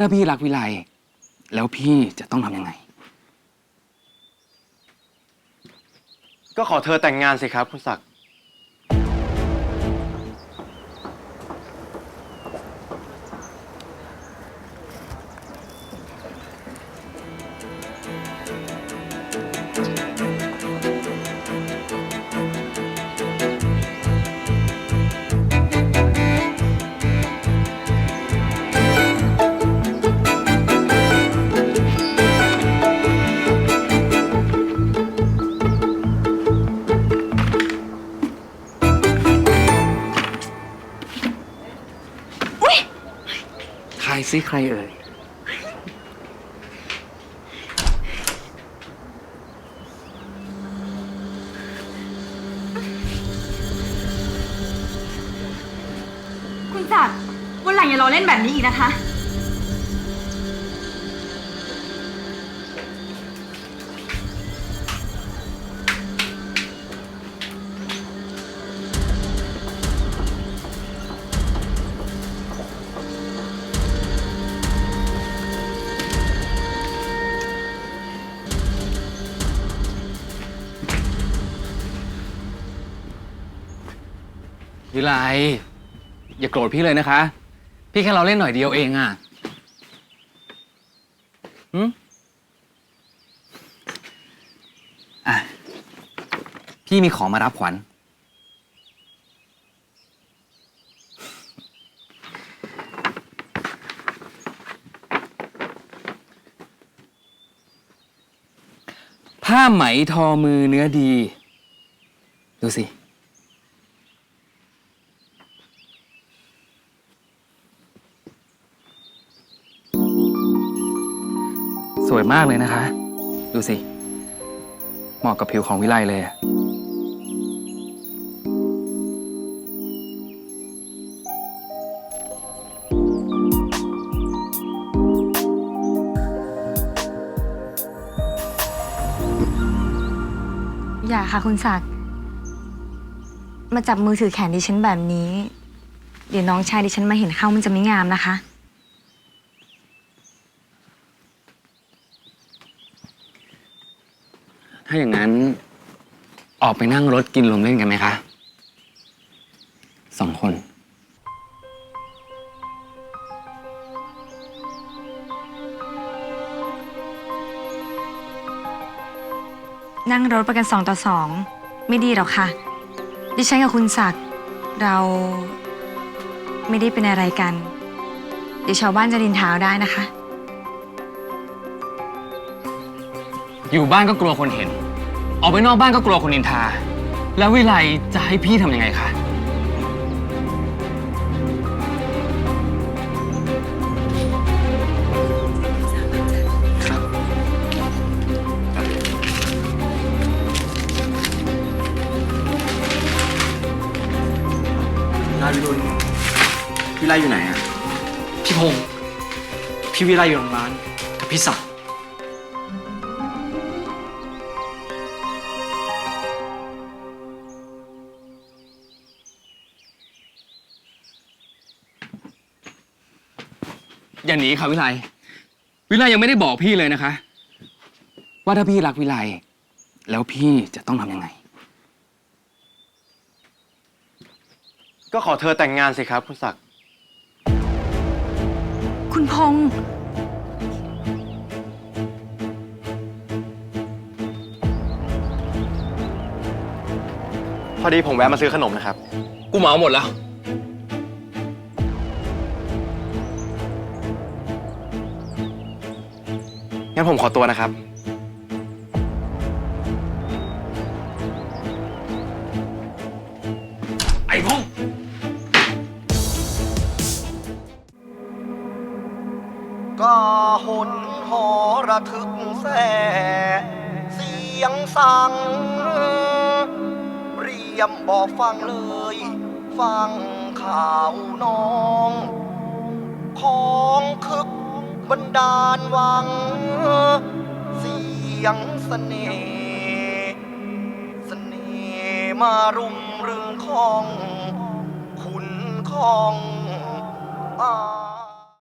ถ้าพี่รักวิไลแล้วพี่จะต้องทำยังไง ก็ขอเธอแต่งงานสิครับ คุณศักดิ์ ซิใครเอ่ย คุณศักดิ์วันหลังอย่ารอเล่นแบบนี้อีกนะคะ วิไลอย่าโกรธพี่เลยนะคะ พี่แค่เราเล่นหน่อยเดียวเองอะหืมอะ พี่มีของมารับขวัญ ผ้าไหมทอมือเนื้อดี ดูสิ สวยมากเลยนะคะ ดูสิ เหมาะกับผิวของวิไลเลยอะอย่าค่ะคุณศักดิ์ มาจับมือถือแขนดิฉันแบบนี้ เดี๋ยวน้องชายดิฉันมาเห็นเข้ามันจะไม่งามนะคะ ถ้าอย่างนั้น ออกไปนั่งรถกินลมเล่นกันไหมคะสองคน นั่งรถไปกันสองต่อสองไม่ดีหรอกค่ะ ดิฉันกับคุณศักดิ์เราไม่ได้เป็นอะไรกัน เดี๋ยวชาวบ้านจะดินเท้าได้นะคะ อยู่บ้านก็กลัวคนเห็น ออกไปนอกบ้านก็กลัวคนนินทา แล้ววิไลจะให้พี่ทำยังไงคะ นายวิรุณวิไลอยู่ไหนอะ พี่พงศ์พี่วิไลอยู่โรงร้านกับพี่ศักดิ์ อย่าหนีค่ะวิไลวิไลยังไม่ได้บอกพี่เลยนะคะ ว่าถ้าพี่รักวิไลแล้วพี่จะต้องทำยังไง ก็ขอเธอแต่งงานสิครับ คุณศักดิ์คุณพงษ์พอดีผมแวะมาซื้อขนมนะครับ กูเหมาหมดแล้ว งั้นผมขอตัวนะครับ ไอ้พงษ์ก็หนหอระทึกแส่เสียงสั่งเรียมบอกฟังเลย ฟังข่าวน้อง ของคึก บันดาลวัง เสียงเสน่ห์เสน่ห์มารุมเรืองของ คุณของอา